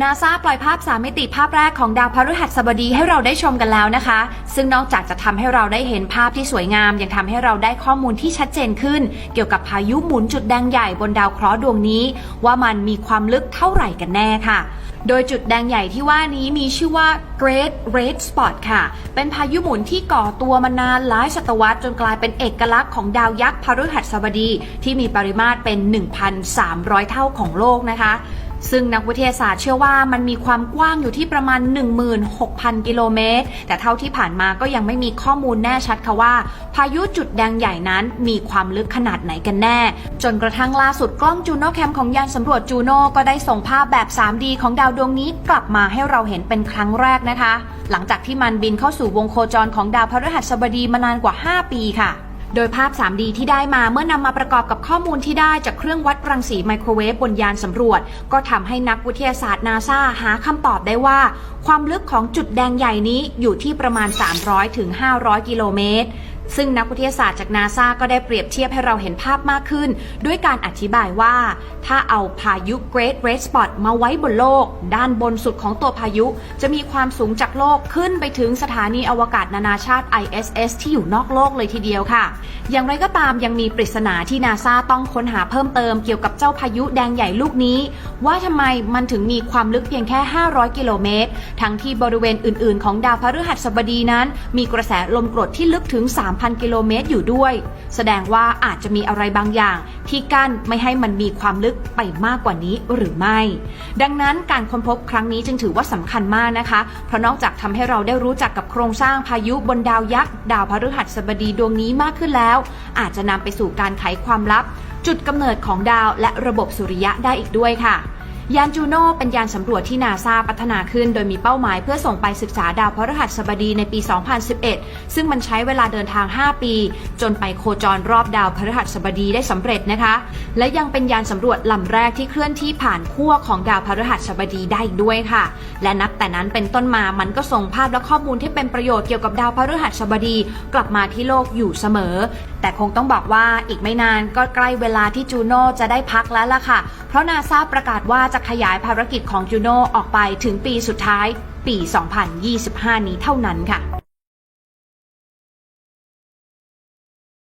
นาซาปล่อยภาพสามมิติภาพแรกของดาวพฤหัสบดีให้เราได้ชมกันแล้วนะคะ ซึ่งนอกจากจะทำให้เราได้เห็นภาพที่สวยงาม ยังทำให้เราได้ข้อมูลที่ชัดเจนขึ้น เกี่ยวกับพายุหมุนจุดแดงใหญ่บนดาวเคราะห์ดวงนี้ ว่ามันมีความลึกเท่าไหร่กันแน่ค่ะ โดยจุดแดงใหญ่ที่ว่านี้มีชื่อว่า Great Red Spot ค่ะ เป็นพายุหมุนที่ก่อตัวมานานหลายศตวรรษจนกลายเป็นเอกลักษณ์ของดาวยักษ์พฤหัสบดี ที่มีปริมาตรเป็น 1,300 เท่าของโลกนะคะ ซึ่งนักวิทยาศาสตร์เชื่อว่ามันมีความกว้างอยู่ที่ประมาณ 16,000 กิโลเมตร แต่เท่าที่ผ่านมาก็ยังไม่มีข้อมูลแน่ชัดค่ะว่า พายุจุดแดงใหญ่นั้นมีความลึกขนาดไหนกันแน่ จนกระทั่งล่าสุดกล้องจูโน่แคมของยานสำรวจจูโน่ก็ได้ส่งภาพแบบ 3D ของดาวดวงนี้กลับมาให้เราเห็นเป็นครั้งแรกนะคะ หลังจากที่มันบินเข้าสู่วงโคจรของดาวพฤหัสบดีมานานกว่า 5 ปีค่ะ โดยภาพ 3D ที่ได้มาเมื่อนำมาประกอบกับข้อมูลที่ได้จากเครื่องวัดรังสีไมโครเวฟบนยานสำรวจ ก็ทำให้นักวิทยาศาสตร์นาซาหาคำตอบได้ว่า ความลึกของจุดแดงใหญ่นี้อยู่ที่ประมาณ 300-500 กิโลเมตร ซึ่งนักวิทยาศาสตร์จากนาซาก็ได้เปรียบเทียบให้เราเห็นภาพมากขึ้น ด้วยการอธิบายว่า ถ้าเอาพายุ Great Red Spot มาไว้บนโลก ด้านบนสุดของตัวพายุ จะมีความสูงจากโลกขึ้นไปถึงสถานีอวกาศนานาชาติ ISS ที่อยู่นอกโลกเลยทีเดียวค่ะ อย่างไรก็ตามยังมีปริศนาที่นาซาต้องค้นหาเพิ่มเติมเกี่ยวกับเจ้าพายุแดงใหญ่ลูกนี้ ว่าทำไมมันถึงมีความลึกเพียงแค่ 500 กิโลเมตร ทั้งที่บริเวณอื่น ๆ ของดาวพฤหัสบดีนั้น มีกระแสลมกรดที่ลึกถึง3,000 กิโลเมตรอยู่ด้วย แสดงว่าอาจจะมีอะไรบางอย่าง ที่กั้นไม่ให้มันมีความลึกไปมากกว่านี้หรือไม่ ดังนั้นการค้นพบครั้งนี้จึงถือว่าสำคัญมากนะคะ เพราะนอกจากทำให้เราได้รู้จักกับโครงสร้างพายุบนดาวยักษ์ดาวพฤหัสบดีดวงนี้มากขึ้นแล้ว อาจจะนำไปสู่การไขความลับ จุดกำเนิดของดาวและระบบสุริยะได้อีกด้วยค่ะ ยานจูโน่เป็นยานสำรวจที่นาซาพัฒนาขึ้น โดยมีเป้าหมายเพื่อส่งไปศึกษาดาวพฤหัสบดีในปี 2011 ซึ่งมันใช้เวลาเดินทาง 5 ปี จนไปโคจรรอบดาวพฤหัสบดีได้สำเร็จนะคะ และยังเป็นยานสำรวจลำแรกที่เคลื่อนที่ผ่านขั้วของดาวพฤหัสบดีได้อีกด้วยค่ะ และนับแต่นั้นเป็นต้นมามันก็ส่งภาพและข้อมูลที่เป็นประโยชน์เกี่ยวกับดาวพฤหัสบดี กลับมาที่โลกอยู่เสมอ แต่คงต้องบอกว่าอีกไม่นานก็ใกล้เวลาที่จูโน่จะได้พักแล้วล่ะค่ะ เพราะนาซาประกาศว่าจะขยายภารกิจของจูโน่ออกไปถึงปีสุดท้ายปี 2025 นี้เท่านั้นค่ะ